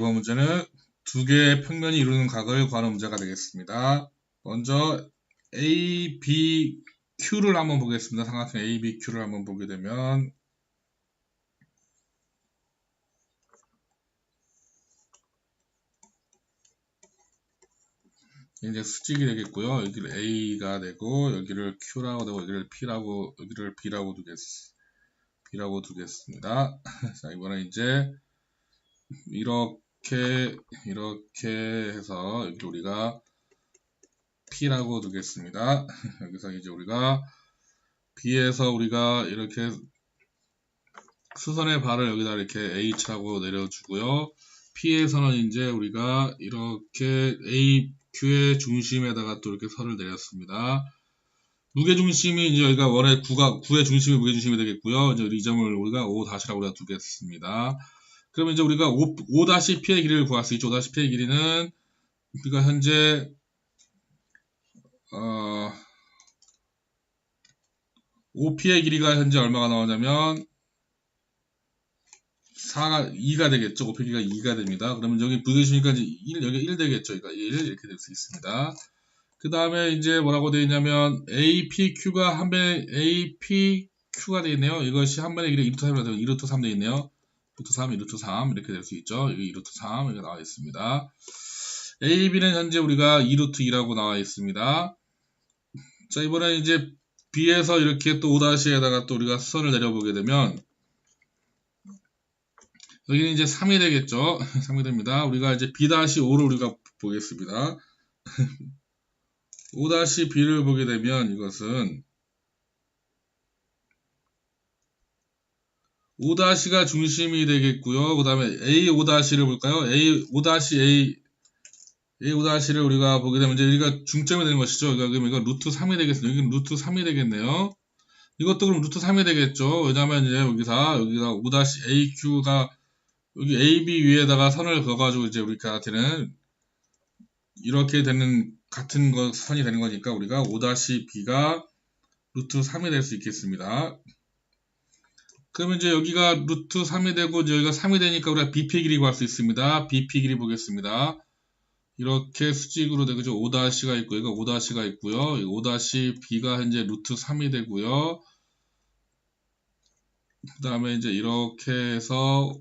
이번 문제는 두 개의 평면이 이루는 각을 구하는 문제가 되겠습니다. 먼저 A, B, Q를 한번 보겠습니다. 삼각형 A, B, Q를 한번 보게 되면 이제 수직이 되겠고요. 여기를 A가 되고 여기를 Q라고 되고 여기를 P라고 여기를 B라고 두겠 B라고 두겠습니다. 자 이번에 이제 이렇게 이렇게 해서 여기 우리가 P라고 두겠습니다. 여기서 이제 우리가 B에서 우리가 이렇게 수선의 발을 여기다 이렇게 H라고 내려주고요. P에서는 이제 우리가 이렇게 A, Q의 중심에다가 또 이렇게 선을 내렸습니다. 무게중심이 이제 여기가 원래 9가 9의 중심이 무게중심이 되겠고요. 이제 이 점을 우리가 5-라고 우리가 두겠습니다. 그러면 이제 우리가 5, 5-P의 길이를 구할 수 있죠. 5-P의 길이는 우리가 현재 어, 5P의 길이가 현재 얼마가 나오냐면 4가 2가 되겠죠. 5P 길이가 2가 됩니다. 그러면 여기 무게중심이니까 1, 여기 1 되겠죠. 그러니까 1 이렇게 될 수 있습니다. 그 다음에 이제 뭐라고 되어 있냐면 APQ가 한 번에 APQ가 되어 있네요. 이것이 한 번에 길이 2루트 3이라 되면 2루트 3 되어 있네요. 루트 3, 2루트 3 이렇게 될 수 있죠. 여기 2루트 3 이렇게 나와 있습니다. AB는 현재 우리가 2루트 2라고 나와 있습니다. 자 이번에 이제 B에서 이렇게 또 5-에다가 또 우리가 수선을 내려보게 되면 여기는 이제 3이 되겠죠. 3이 됩니다. 우리가 이제 B-5를 우리가 보겠습니다. 5-B를 보게 되면 이것은 5-가 중심이 되겠고요. 그 다음에 A5-를 볼까요? A, 5-A, A5-를 우리가 보게 되면 이제 여기가 중점이 되는 것이죠. 그러니까 그럼 이거 루트 3이 되겠습니다. 여기는 루트 3이 되겠네요. 이것도 그럼 루트 3이 되겠죠. 왜냐면 이제 여기서, 여기가 5-AQ가 여기 AB 위에다가 선을 그어가지고 이제 우리한테는 이렇게 되는 같은 거 선이 되는 거니까 우리가 5-B가 루트 3이 될 수 있겠습니다. 그러면 이제 여기가 루트 3이 되고 여기가 3이 되니까 우리가 BP 길이 구할 수 있습니다. BP 길이 보겠습니다. 이렇게 수직으로 되죠. 5-가 있고 여기가 5-가 있고요. 5-B가 현재 루트 3이 되고요. 그 다음에 이제 이렇게 해서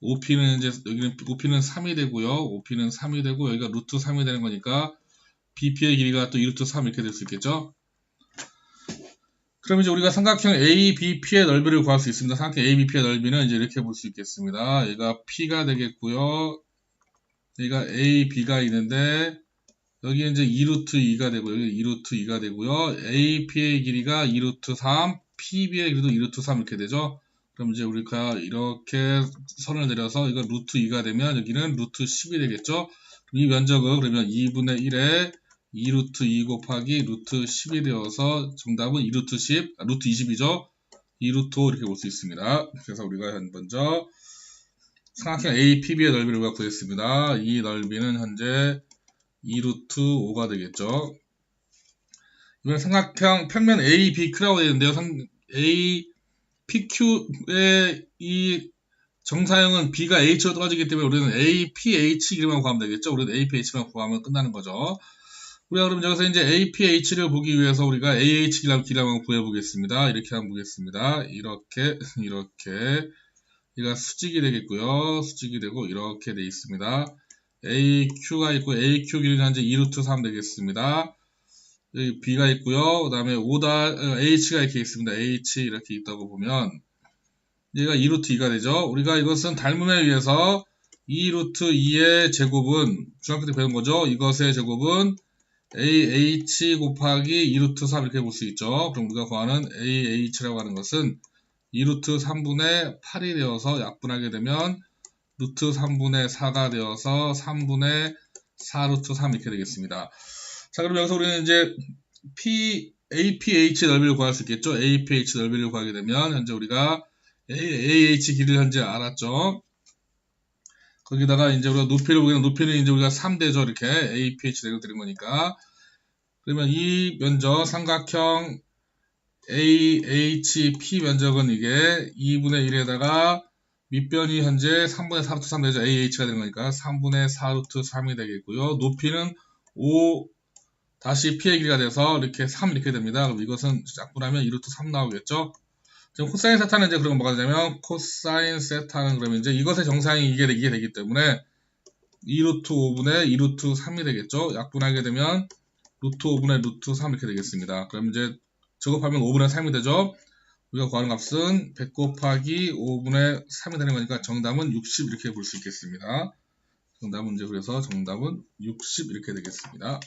OP는 이제 여기는 OP는 3이 되고요. OP는 3이 되고 여기가 루트 3이 되는 거니까 BP의 길이가 또 2루트 3 이렇게 될 수 있겠죠. 그럼 이제 우리가 삼각형 ABP의 넓이를 구할 수 있습니다. 삼각형 ABP의 넓이는 이제 이렇게 볼 수 있겠습니다. 얘가 P가 되겠고요. 여기가 AB가 있는데 여기 이제 2루트 2가 되고 여기 2루트 2가 되고요. AP의 길이가 2루트 3, PB의 길이도 2루트 3 이렇게 되죠. 그럼 이제 우리가 이렇게 선을 내려서 이거 루트 2가 되면 여기는 루트 10이 되겠죠. 이 면적은 그러면 2분의 1에 2 루트 2 곱하기 루트 10이 되어서 정답은 2 루트 10, 아, 루트 20이죠. 2 루트 5 이렇게 볼 수 있습니다. 그래서 우리가 먼저 삼각형 APB의 넓이를 우리가 구했습니다. 이 넓이는 현재 2 루트 5가 되겠죠. 이번 삼각형 평면 ABQ라고 되어 있는데요. APQ의 이 정사형은 B가 H로 떨어지기 때문에 우리는 APH 길이만 구하면 되겠죠. 우리는 APH만 구하면 끝나는 거죠. 우리가 그럼 여기서 이제 APH를 보기 위해서 우리가 AH 길이를 한번 구해보겠습니다. 이렇게 한번 보겠습니다. 이렇게, 이렇게. 이가 수직이 되겠고요. 수직이 되고 이렇게 돼 있습니다. AQ가 있고 AQ 길이는 현재 2루트 3 되겠습니다. 여기 B가 있고요. 그 다음에 5다, H가 이렇게 있습니다. H 이렇게 있다고 보면 얘가 2루트 2가 되죠. 우리가 이것은 닮음에 의해서 2루트 2의 제곱은 중학교 때 배운 거죠. 이것의 제곱은 AH 곱하기 2루트 3 이렇게 볼 수 있죠. 그럼 우리가 구하는 AH라고 하는 것은 2루트 3분의 8이 되어서 약분하게 되면 루트 3분의 4가 되어서 3분의 4루트 3 이렇게 되겠습니다. 자 그럼 여기서 우리는 이제 P, APH 넓이를 구할 수 있겠죠. APH 넓이를 구하게 되면 현재 우리가 AH 길이를 현재 알았죠. 거기다가 이제 우리가 높이를 보기에는 높이는 이제 우리가 3대죠. 이렇게 APH 내고 드린 거니까. 그러면 이 면적 삼각형 AHP 면적은 이게 2분의 1에다가 밑변이 현재 3분의 4루트 3 되죠. AH가 되는 거니까 3분의 4루트 3이 되겠고요. 높이는 5 다시 P의 길이가 돼서 이렇게 3 이렇게 됩니다. 그럼 이것은 짝분하면 2루트 3 나오겠죠. 지금 코사인 세타는 이제 그런 뭐가 되냐면 코사인 세타는 그러면 이제 이것의 정상이 이게, 이게 되기 때문에 2 루트 5분의 2 루트 3이 되겠죠. 약분하게 되면 루트 5분의 루트 3 이렇게 되겠습니다. 그럼 이제 적업하면 5분의 3이 되죠. 우리가 구하는 값은 100 곱하기 5분의 3이 되는 거니까 정답은 60 이렇게 볼 수 있겠습니다. 정답 문제 그래서 정답은 60 이렇게 되겠습니다.